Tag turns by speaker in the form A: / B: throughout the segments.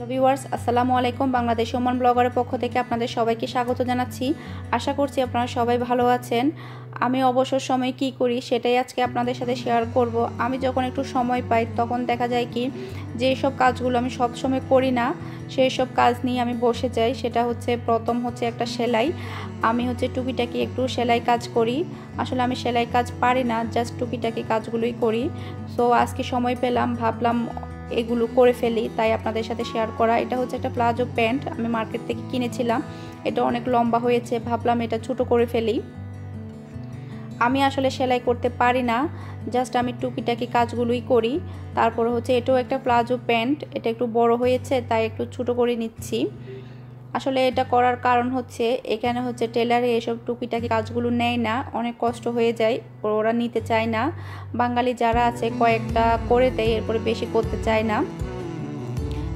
A: Hello viewers আসসালামু আলাইকুম। Bangladesh Oman ব্লগারের পক্ষ থেকে আপনাদের সবাইকে স্বাগত জানাচ্ছি। আশা করছি আপনারা সবাই ভালো আছেন। আমি অবসর সময় কি করি সেটাই আজকে আপনাদের সাথে শেয়ার করব। আমি যখন একটু সময় পাই, তখন দেখা যায় কি, যে সব কাজগুলো আমি সব সময় করি না, সেই সব কাজ নিয়ে আমি বসে যাই। সেটা হচ্ছে, প্রথম হচ্ছে একটা সেলাই। আমি হচ্ছে টুকিটাকি একটু সেলাই কাজ করি। আসলে আমি সেলাই কাজ পারি না জাস্ট টুকিটাকি কাজগুলোই করি। সো আজকে সময় পেলাম, ভাবলাম এগুলো করে ফেলি, তাই আপনাদের সাথে শেয়ার করা। এটা হচ্ছে একটা প্লাজো প্যান্ট আমি মার্কেট থেকে কিনেছিলাম। এটা অনেক লম্বা হয়েছে, ভাবলাম এটা ছোট করে ফেলি। আমি আসলে সেলাই করতে পারি না জাস্ট আমি টুকিটাকি কাজগুলোই করি। তারপর হচ্ছে এটাও একটা প্লাজো প্যান্ট এটা একটু বড় হয়েছে, তাই একটু ছোট করে নিচ্ছি। আসলে এটা করার কারণ হচ্ছে, এখানে হচ্ছে টেলারে এসব টুকিটাকি কাজগুলো নেয় না, অনেক কষ্ট হয়ে যায়, ওরা নিতে চায় না। বাঙালি যারা আছে, কয়েকটা করে দেয়, এরপরে বেশি করতে চায় না।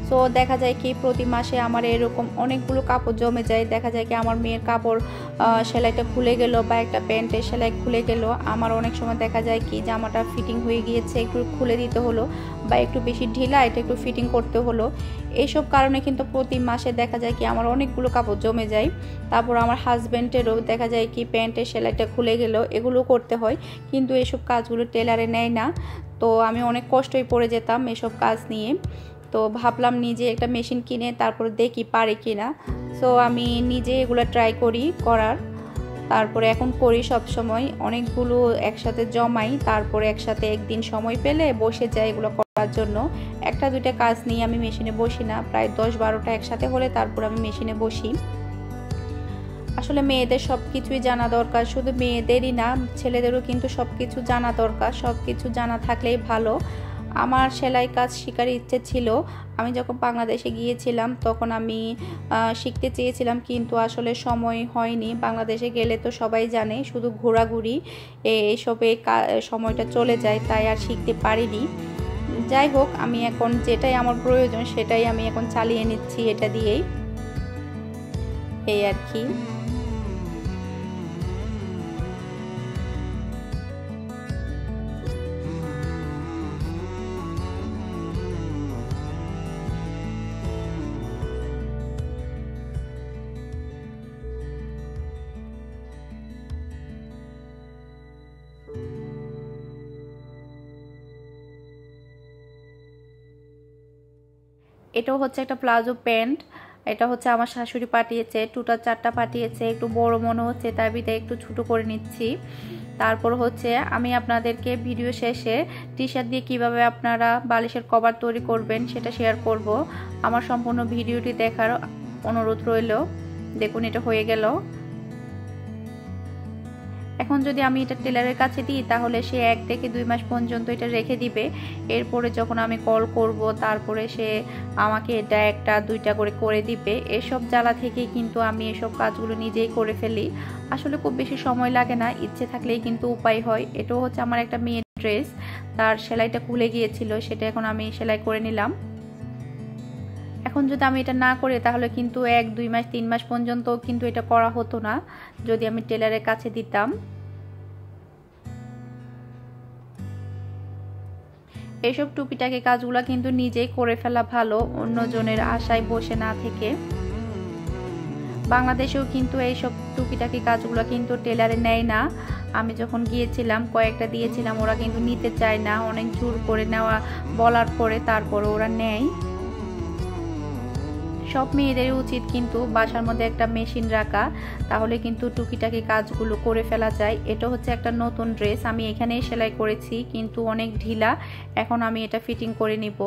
A: সো দেখা যায় কি প্রতি মাসে আমার এরকম অনেকগুলো কাপড় জমে যায়। দেখা যায় কি আমার মেয়ের কাপড় সেলাইটা খুলে গেল বা একটা প্যান্টের সেলাই খুলে গেল। আমার অনেক সময় দেখা যায় কি জামাটা ফিটিং হয়ে গিয়েছে, একটু খুলে দিতে হলো বা একটু বেশি ঢিলা, এটা একটু ফিটিং করতে হলো। এইসব কারণে কিন্তু প্রতি মাসে দেখা যায় কি আমার অনেকগুলো কাপড় জমে যায়। তারপর আমার হাজব্যান্ডেরও দেখা যায় কি প্যান্টের সেলাইটা খুলে গেল, এগুলো করতে হয়। কিন্তু এসব কাজগুলো টেলারে নেয় না। তো আমি অনেক কষ্টই পড়ে যেতাম এসব কাজ নিয়ে। তো ভাবলাম নিজে একটা মেশিন কিনে তারপর দেখি পারে কি না সো আমি নিজে এগুলো ট্রাই করি করার। তারপরে এখন করি সব সময় অনেকগুলো একসাথে জমাই, তারপরে একসাথে একদিন সময় পেলে বসে যাই এগুলো করার জন্য। একটা, দুইটা কাজ নিয়ে আমি মেশিনে বসি না। প্রায় দশ বারোটা একসাথে হলে তারপর আমি মেশিনে বসি। আসলে মেয়েদের সব কিছুই জানা দরকার। শুধু মেয়েদেরই না, ছেলেদেরও কিন্তু সব কিছু জানা দরকার। সব কিছু জানা থাকলেই ভালো। আমার সেলাই কাজ শেখার ইচ্ছে ছিল। আমি যখন বাংলাদেশে গিয়েছিলাম, তখন আমি শিখতে চেয়েছিলাম, কিন্তু আসলে সময় হয়নি। বাংলাদেশে গেলে তো সবাই জানে, শুধু ঘোরাঘুরি এইসবে সময়টা চলে যায়, তাই আর শিখতে পারিনি। যাই হোক, আমি এখন যেটাই আমার প্রয়োজন, সেটাই আমি এখন চালিয়ে নিচ্ছি, এটা দিয়েই। এই আর কি। এটাও হচ্ছে একটা প্লাজো প্যান্ট। এটা হচ্ছে আমার শাশুড়ি পাঠিয়েছে টুটা চারটা পাঠিয়েছে, একটু বড় মনে হচ্ছে তার ভিতরে একটু ছোটো করে নিচ্ছি। তারপর হচ্ছে আমি আপনাদেরকে ভিডিও শেষে টি শার্ট দিয়ে কীভাবে আপনারা বালিশের কভার তৈরি করবেন সেটা শেয়ার করব। আমার সম্পূর্ণ ভিডিওটি দেখার অনুরোধ রইল। দেখুন, এটা হয়ে গেল। এখন যদি আমি এটা টেলারের কাছে দিই, তাহলে সে এক থেকে দুই মাস পর্যন্ত এটা রেখে দিবে। এরপরে যখন আমি কল করব, তারপরে সে আমাকে এটা একটা, দুইটা করে করে দিবে। এসব জ্বালা থেকেই কিন্তু আমি এসব কাজগুলো নিজেই করে ফেলি। আসলে খুব বেশি সময় লাগে না, ইচ্ছে থাকলেই কিন্তু উপায় হয়। এটাও হচ্ছে আমার একটা মেয়ের ড্রেস, তার সেলাইটা খুলে গিয়েছিল, সেটা এখন আমি সেলাই করে নিলাম। এখন যদি আমি এটা না করি, তাহলে কিন্তু এক, দুই মাস, তিন মাস পর্যন্ত কিন্তু এটা করা হতো না, যদি আমি টেলারের কাছে দিতাম। এসব টুকিটাকি কাজগুলো কিন্তু নিজেই করে ফেলা ভালো, অন্যজনের আশায় বসে না থেকে। বাংলাদেশেও কিন্তু এইসব টুকিটাকি কাজগুলো কিন্তু টেলারে নেয় না। আমি যখন গিয়েছিলাম, কয়েকটা দিয়েছিলাম, ওরা কিন্তু নিতে চায় না, অনেক জোর করে নেওয়া, বলার পরে তারপরে ওরা নেয়। সব মেয়েদের উচিত কিন্তু বাসার মধ্যে একটা মেশিন রাখা, তাহলে কিন্তু টুকিটাকি কাজগুলো করে ফেলা যায়। এটা হচ্ছে একটা নতুন ড্রেস, আমি এখানেই সেলাই করেছি, কিন্তু অনেক ঢিলা, এখন আমি এটা ফিটিং করে নিব।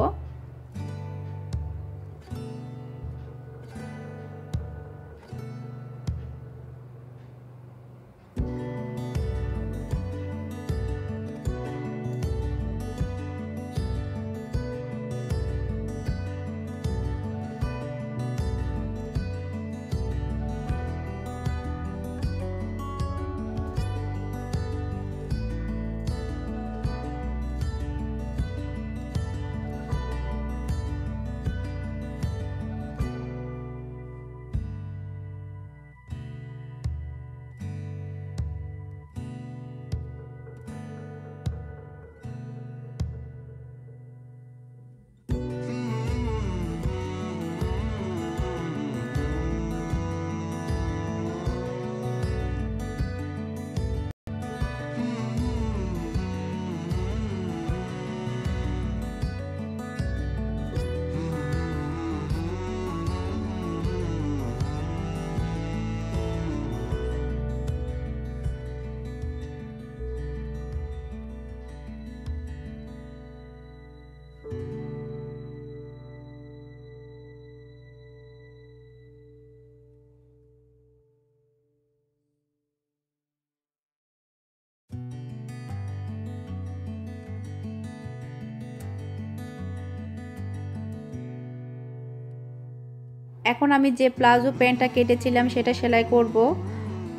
A: এখন আমি যে প্লাজো প্যান্টটা কেটেছিলাম সেটা সেলাই করব।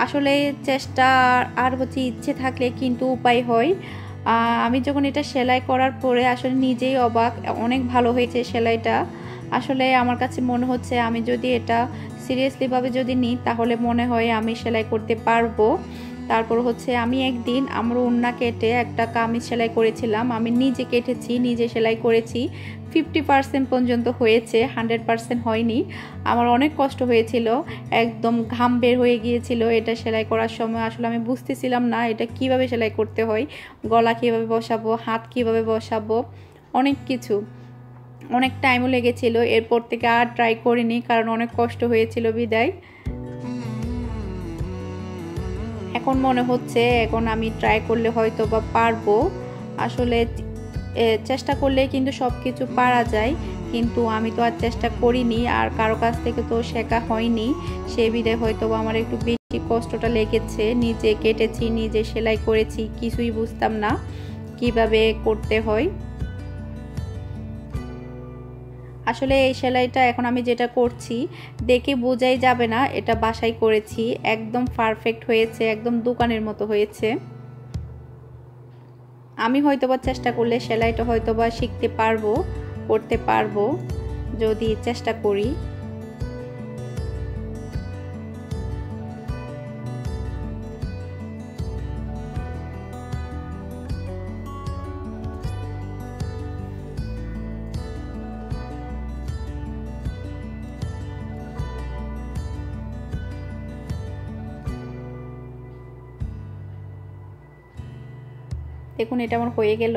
A: আসলে চেষ্টা আর হচ্ছে ইচ্ছে থাকলে কিন্তু উপায় হয়। আমি যখন এটা সেলাই করার পরে আসলে নিজেই অবাক, অনেক ভালো হয়েছে সেলাইটা। আসলে আমার কাছে মনে হচ্ছে আমি যদি এটা সিরিয়াসলিভাবে যদি নিই তাহলে মনে হয় আমি সেলাই করতে পারব। তারপর হচ্ছে আমি একদিন আমার উন্না কেটে একটা কামিজ সেলাই করেছিলাম। আমি নিজে কেটেছি, নিজে সেলাই করেছি। ফিফটি পার্সেন্ট পর্যন্ত হয়েছে হান্ড্রেড পার্সেন্ট হয়নি। আমার অনেক কষ্ট হয়েছিল, একদম ঘাম বের হয়ে গিয়েছিল এটা সেলাই করার সময়। আসলে আমি বুঝতেছিলাম না এটা কীভাবে সেলাই করতে হয়, গলা কীভাবে বসাবো, হাত কীভাবে বসাবো, অনেক কিছু। অনেক টাইমও লেগেছিল, এরপর থেকে আর ট্রাই করিনি কারণ অনেক কষ্ট হয়েছিল বিদায়। এখন মনে হচ্ছে এখন আমি ট্রাই করলে হয়তো বা পারব। আসলে চেষ্টা করলে কিন্তু সব কিছু পারা যায়। কিন্তু আমি তো আর চেষ্টা করিনি, আর কারও কাছ থেকে তো শেখা হয়নি। সে বিধে হয়তো বা আমার একটু বেশি কষ্টটা লেগেছে। নিজে কেটেছি, নিজে সেলাই করেছি, কিছুই বুঝতাম না কীভাবে করতে হয়। আসলে এই সেলাইটা এখন আমি যেটা করছি, দেখে বোঝাই যাবে না, এটা বাসায় করেছি, একদম পারফেক্ট হয়েছে, একদম দোকানের মতো হয়েছে। আমি হয়তোবা চেষ্টা করলে সেলাইটা হয়তোবা শিখতে পারব, করতে পারব, যদি চেষ্টা করি। দেখুন, এটা আমার হয়ে গেল।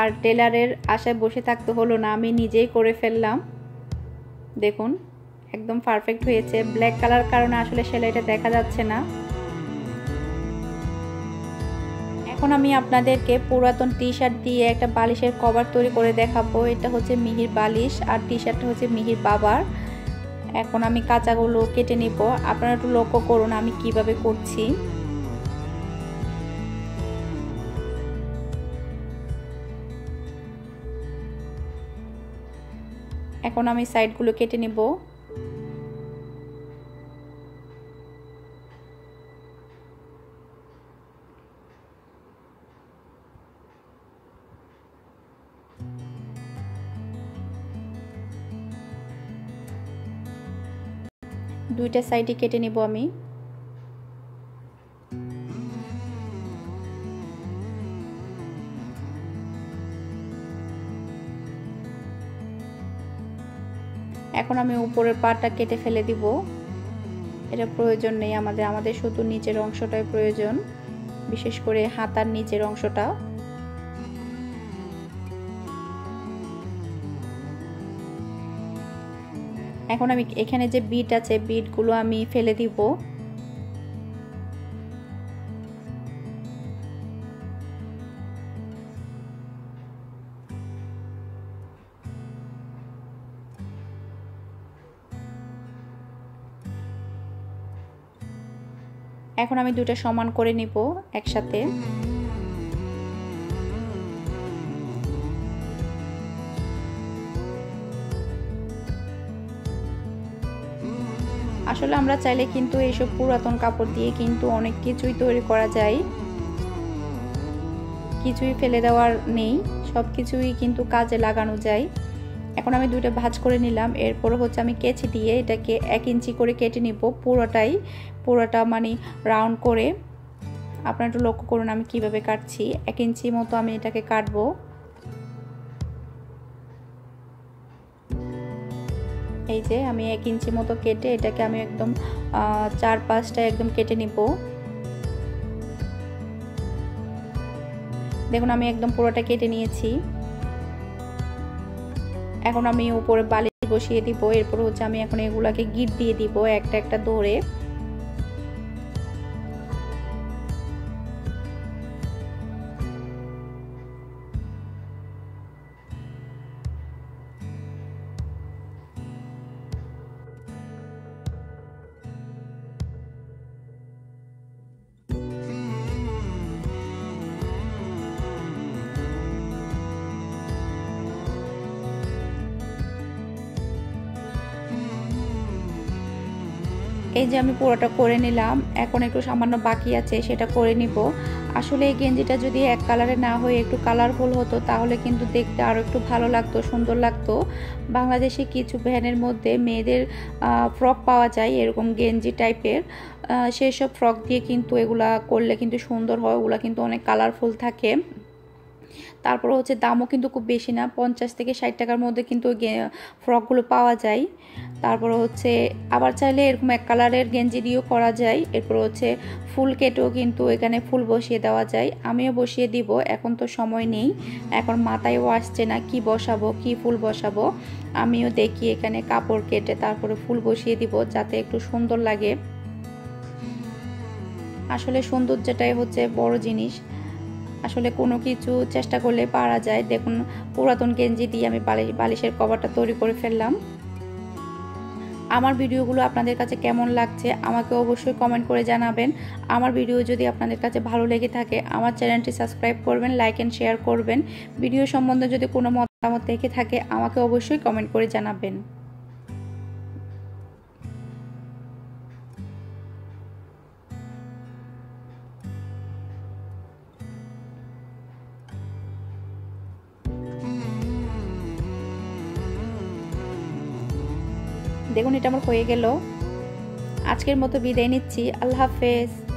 A: আর টেলারের আশায় বসে থাকতে হলো না, আমি নিজেই করে ফেললাম। দেখুন, একদম পারফেক্ট হয়েছে। ব্ল্যাক কালার কারণে আসলে সেলাইটা দেখা যাচ্ছে না। এখন আমি আপনাদেরকে পুরাতন টি শার্ট দিয়ে একটা বালিশের কভার তৈরি করে দেখাবো। এটা হচ্ছে মিহির বালিশ আর টি শার্টটা হচ্ছে মিহির বাবার। এখন আমি কাঁচাগুলো কেটে নিব। আপনারা একটু লক্ষ্য করুন আমি কীভাবে করছি। এখন আমি সাইডগুলো কেটে নেব। দুইটা সাইডে কেটে নেব আমি। এখন আমি উপরের পাটা কেটে ফেলে দিব। এটা প্রয়োজন নেই আমাদের আমাদের শুধু নিচের অংশটাই প্রয়োজন, বিশেষ করে হাতার নিচের অংশটা। এখন আমি এখানে যে বিট আছে বিটগুলো আমি ফেলে দিব। এখন আমি দুটো সমান করে নিব একসাথে। আসলে আমরা চাইলে কিন্তু এইসব পুরাতন কাপড় দিয়ে কিন্তু অনেক কিছুই তৈরি করা যায়। কিছুই ফেলে দেওয়ার নেই সব কিছুই কিন্তু কাজে লাগানো যায়। এখন আমি দুইটা ভাজ করে নিলাম। এরপর হচ্ছে আমি কেচি দিয়ে এটাকে এক ইঞ্চি করে কেটে নিব পুরোটাই। পুরোটা মানে রাউন্ড করে আপনারা একটু লক্ষ্য করুন আমি কীভাবে কাটছি। এক ইঞ্চি মতো আমি এটাকে কাটবো। এই যে আমি এক ইঞ্চি মতো কেটে এটাকে আমি একদম চার পাঁচটা একদম কেটে নিব। দেখুন আমি একদম পুরোটা কেটে নিয়েছি। এখন আমি উপরে বালি বসিয়ে দিব, এরপর হচ্ছে আমি এখন এগুলাকে গিট দিয়ে দিব, একটা একটা ধরে। এই যে আমি পুরোটা করে নিলাম, এখন একটু সামান্য বাকি আছে, সেটা করে নিব। আসলে এই গেঞ্জিটা যদি এক কালারে না হয়ে একটু কালারফুল হতো, তাহলে কিন্তু দেখতে আরও একটু ভালো লাগতো, সুন্দর লাগতো। বাংলাদেশে কিছু ভ্যানের মধ্যে মেয়েদের ফ্রক পাওয়া যায় এরকম গেঞ্জি টাইপের। সেই সব ফ্রক দিয়ে কিন্তু এগুলা করলে কিন্তু সুন্দর হয়, ওগুলা কিন্তু অনেক কালারফুল থাকে। তারপর হচ্ছে দামও কিন্তু খুব বেশি না, পঞ্চাশ থেকে ষাট টাকার মধ্যে কিন্তু ফ্রকগুলো পাওয়া যায়। তারপর হচ্ছে আবার চাইলে এরকম এক কালারের গেঞ্জি দিয়েও করা যায়। এরপর হচ্ছে ফুল কেটেও কিন্তু এখানে ফুল বসিয়ে দেওয়া যায়। আমিও বসিয়ে দিব, এখন তো সময় নেই। এখন মাথায়ও আসছে না কি বসাবো, কি ফুল বসাবো। আমিও দেখি এখানে কাপড় কেটে তারপরে ফুল বসিয়ে দিব, যাতে একটু সুন্দর লাগে। আসলে সৌন্দর্যটাই হচ্ছে বড় জিনিস। আসলে কোনো কিছু চেষ্টা করলে পারা যায়। দেখুন, পুরাতন গেঞ্জি দিয়ে আমি বালিশ বালিশের কভারটা তৈরি করে ফেললাম। আমার ভিডিওগুলো আপনাদের কাছে কেমন লাগছে আমাকে অবশ্যই কমেন্ট করে জানাবেন। আমার ভিডিও যদি আপনাদের কাছে ভালো লেগে থাকে, আমার চ্যানেলটি সাবস্ক্রাইব করবেন লাইক অ্যান্ড শেয়ার করবেন। ভিডিও সম্বন্ধে যদি কোনো মতামত থেকে থাকে, আমাকে অবশ্যই কমেন্ট করে জানাবেন। দেখুন এটা আমার হয়ে গেল। আজকের মতো বিদায় নিচ্ছি। আল্লাহ হাফেজ।